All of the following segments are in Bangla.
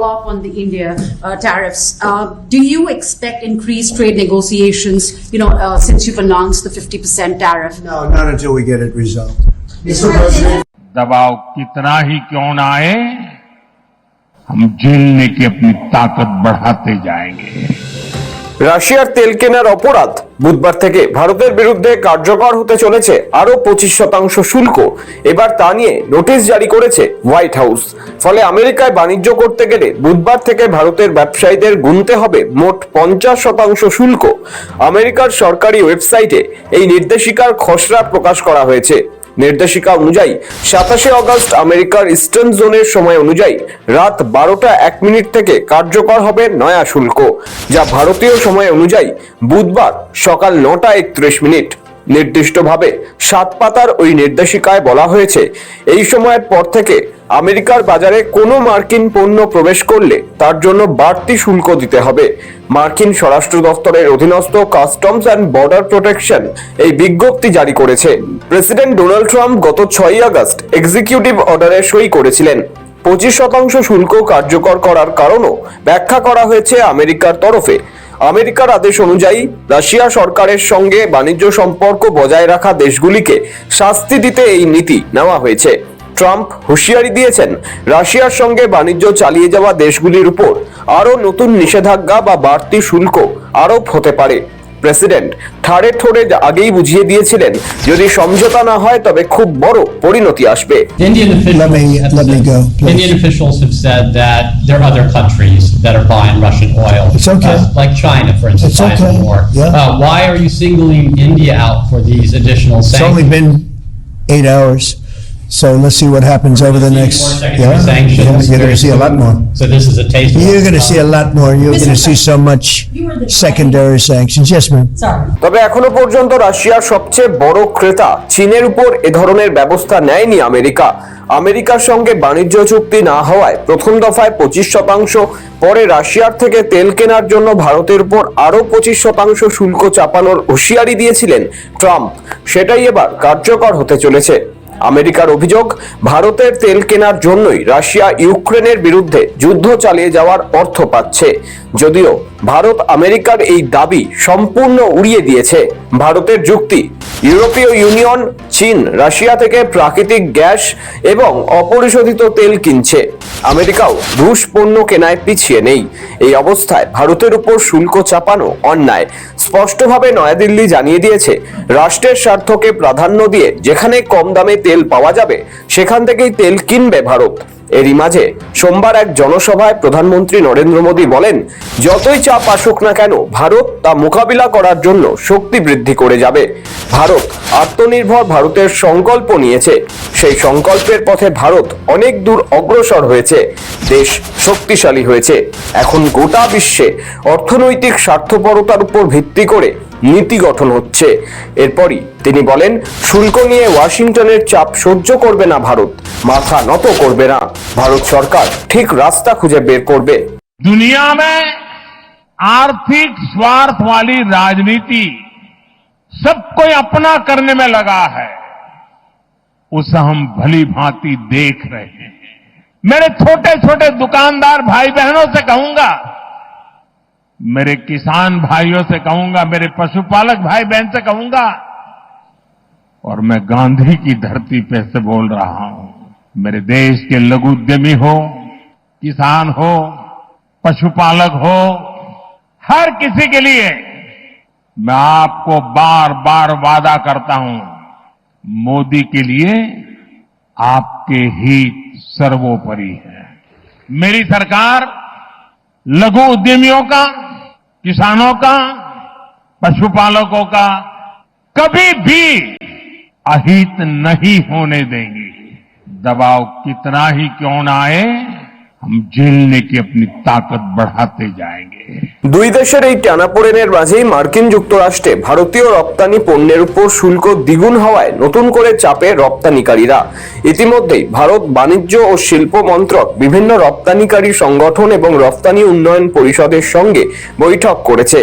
off on the India uh, tariffs. Uh, Do you expect increased trade negotiations, you know, uh, since you've announced the 50% tariff? No, not until we get it resolved. दबाव कितना ही क्यों ना आए हम झेलने की अपनी ताकत बढ़ाते जाएंगे রাশিয়ার তেল কেনার অপরাধ। বুধবার থেকে ভারতের বিরুদ্ধে কার্যকর হতে চলেছে আরও পঁচিশ শতাংশ শুল্ক। এবার তা নিয়ে নোটিশ জারি করেছে হোয়াইট হাউস। ফলে আমেরিকায় বাণিজ্য করতে গেলে বুধবার থেকে ভারতের ব্যবসায়ীদের গুনতে হবে মোট পঞ্চাশ শতাংশ শুল্ক। আমেরিকার সরকারি ওয়েবসাইটে এই নির্দেশিকার খসড়া প্রকাশ করা হয়েছে। নির্দেশিকা অনুযায়ী সাতাশে অগস্ট আমেরিকার ইস্টার্ন জোনের সময় অনুযায়ী রাত বারোটা এক মিনিট থেকে কার্যকর হবে নয়া শুল্ক, যা ভারতীয় সময় অনুযায়ী বুধবার সকাল নটা একত্রিশ মিনিট। নির্দিষ্টভাবে সাত পাতার ওই নির্দেশিকায় বলা হয়েছে, এই সময়ের পর থেকে আমেরিকার বাজারে কোনো মার্কিন পণ্য প্রবেশ করলে তার জন্য বাড়তি শুল্ক দিতে হবে। মার্কিন স্বরাষ্ট্র দপ্তরের অধীনস্থ কাস্টমস অ্যান্ড বর্ডার প্রোটেকশন এই বিজ্ঞপ্তি জারি করেছে। প্রেসিডেন্ট ডোনাল্ড ট্রাম্প গত ছয়ই আগস্ট এক্সিকিউটিভ অর্ডারে সই করেছিলেন। পঁচিশ শতাংশ শুল্ক কার্যকর করার কারণও ব্যাখ্যা করা হয়েছে আমেরিকার তরফে। আমেরিকার আদেশ অনুযায়ী রাশিয়া সরকারের সঙ্গে বাণিজ্য সম্পর্ক বজায় রাখা দেশগুলিকে শাস্তি দিতে এই নীতি নেওয়া হয়েছে। ট্রাম্প হুঁশিয়ারি দিয়েছেন, রাশিয়ার সঙ্গে বাণিজ্য চালিয়ে যাওয়া দেশগুলির উপর আরও নতুন নিষেধাজ্ঞা বা বাড়তি শুল্ক আরোপ হতে পারে। প্রেসিডেন্ট ঠাড়ে ঠোড়ে আগেই বুঝিয়ে দিয়েছিলেন যদি সমঝোতা না হয় তবে খুব বড় পরিণতি আসবে Indian officials. Let me- let me go, please. Indian officials have said that there are other countries that are buying Russian oil. It's okay. uh, Like China, for instance, It's okay, more. yeah. Uh, Why are you singling India out for these additional It's only been eight hours, so let's see what happens over the next. more Yeah, sanctions yeah, You're very gonna see a lot soon. more. So this is a taste. of You're what's gonna see a lot more. You're gonna see so much secondary sanctions. Yes, ma'am. Sorry. তবে এখনও পর্যন্ত রাশিয়ার সবচেয়ে বড় ক্রেতা চীনের উপর এ ধরনের ব্যবস্থা নেয়নি আমেরিকা আমেরিকার সঙ্গে বাণিজ্য চুক্তি না হওয়ায় প্রথম দফায় পঁচিশ শতাংশ পরে রাশিয়ার থেকে তেল কেনার জন্য ভারতের উপর আরও পঁচিশ শতাংশ শুল্ক চাপানোর হুঁশিয়ারি দিয়েছিলেন ট্রাম্প সেটাই এবার কার্যকর হতে চলেছে আমেরিকার অভিযোগ ভারতের তেল কেনার জন্যই রাশিয়া ইউক্রেনের বিরুদ্ধে যুদ্ধ চালিয়ে যাওয়ার অর্থ পাচ্ছে। যদিও ভারত আমেরিকার এই দাবি সম্পূর্ণ উড়িয়ে দিয়েছে, ভারতের যুক্তি ইউরোপীয় ইউনিয়ন, চীন, রাশিয়া থেকে প্রাকৃতিক গ্যাস এবং অপরিশোধিত তেল কিনছে। আমেরিকাও রুশ পণ্য কেনায় পিছিয়ে নেই। এই অবস্থায় ভারতের উপর শুল্ক চাপানো অন্যায়। স্পষ্টভাবে নয়াদিল্লি জানিয়ে দিয়েছে, রাষ্ট্রের স্বার্থকে প্রাধান্য দিয়ে যেখানে কম দামে তেল পাওয়া যাবে, সেখান থেকেই তেল কিনবে ভারত। এরই মাঝে সোমবার এক জনসভায় প্রধানমন্ত্রী নরেন্দ্র মোদী বলেন, যতই চাপ আসুক না কেন, ভারত তা মোকাবিলা করার জন্য শক্তি বৃদ্ধি করে যাবে। ভারত আত্মনির্ভর ভারতের সংকল্প নিয়েছে। সেই সংকল্পের পথে ভারত অনেক দূর অগ্রসর হয়েছে। দেশ শক্তিশালী হয়েছে। এখন গোটা বিশ্বে অর্থনৈতিক স্বার্থপরতার উপর ভিত্তি করে নীতি গঠন হচ্ছে এরপরই তিনি বলেন শুল্ক নিয়ে ওয়াশিংটনের চাপ সহ্য করবে না ভারত মাথা নত করবে না ভারত সরকার ঠিক রাস্তা খুঁজে বের করবে दुनिया में आर्थिक स्वार्थ वाली राजनीति सब कोई अपना करने में लगा है उसे हम भली भांति देख रहे हैं मेरे छोटे छोटे दुकानदार भाई बहनों से कहूंगा मेरे किसान भाइयों से कहूँगा, मेरे पशुपालक भाई बहन से कहूँगा, और मैं गांधी की धरती पे से बोल रहा हूँ, मेरे देश के लघु उद्यमी हो, किसान हो, पशुपालक हो, हर किसी के लिए मैं आपको बार बार वादा करता हूँ, मोदी के लिए आपके हित सर्वोपरि है। मेरी सरकार लघु उद्यमियों का किसानों का, पशुपालकों का कभी भी अहित नहीं होने देंगे। दबाव कितना ही क्यों ना आए, हम झेलने की अपनी ताकत बढ़ाते जाएँगे। দুই দেশের এই টানাপোড়েনের মাঝেই মার্কিন যুক্তরাষ্ট্রে ভারতীয় রপ্তানি পণ্যের উপর শুল্ক দ্বিগুণ হওয়ায় নতুন করে চাপে রপ্তানিকারীরা। ইতিমধ্যেই ভারত বাণিজ্য ও শিল্প মন্ত্রক বিভিন্ন রপ্তানিকারী সংগঠন এবং রপ্তানি উন্নয়ন পরিষদের সঙ্গে বৈঠক করেছে।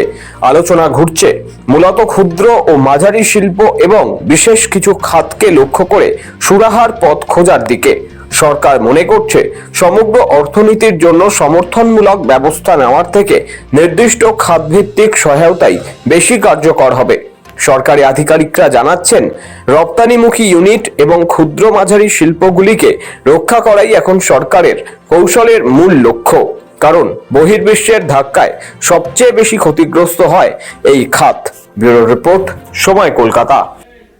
আলোচনা ঘুরছে। মূলত ক্ষুদ্র ও মাঝারি শিল্প এবং বিশেষ কিছু খাতকে লক্ষ্য করে সুরাহার পথ খোঁজার দিকে। সরকার মনে করছে, সমগ্র অর্থনীতির জন্য সমর্থনমূলক ব্যবস্থা নেওয়ার থেকে নির্দিষ্ট খাতভিত্তিক সহায়তাই বেশি কার্যকর হবে। সরকারি আধিকারিকরা জানাচ্ছেন, রপ্তানিমুখী ইউনিট এবং ক্ষুদ্র মাঝারি শিল্পগুলিকে রক্ষা করাই এখন সরকারের কৌশলের মূল লক্ষ্য। কারণ, বহির্বিশ্বের ধাক্কায় সবচেয়ে বেশি ক্ষতিগ্রস্ত হয় এই খাত। ব্যুরো রিপোর্ট, সময় কলকাতা।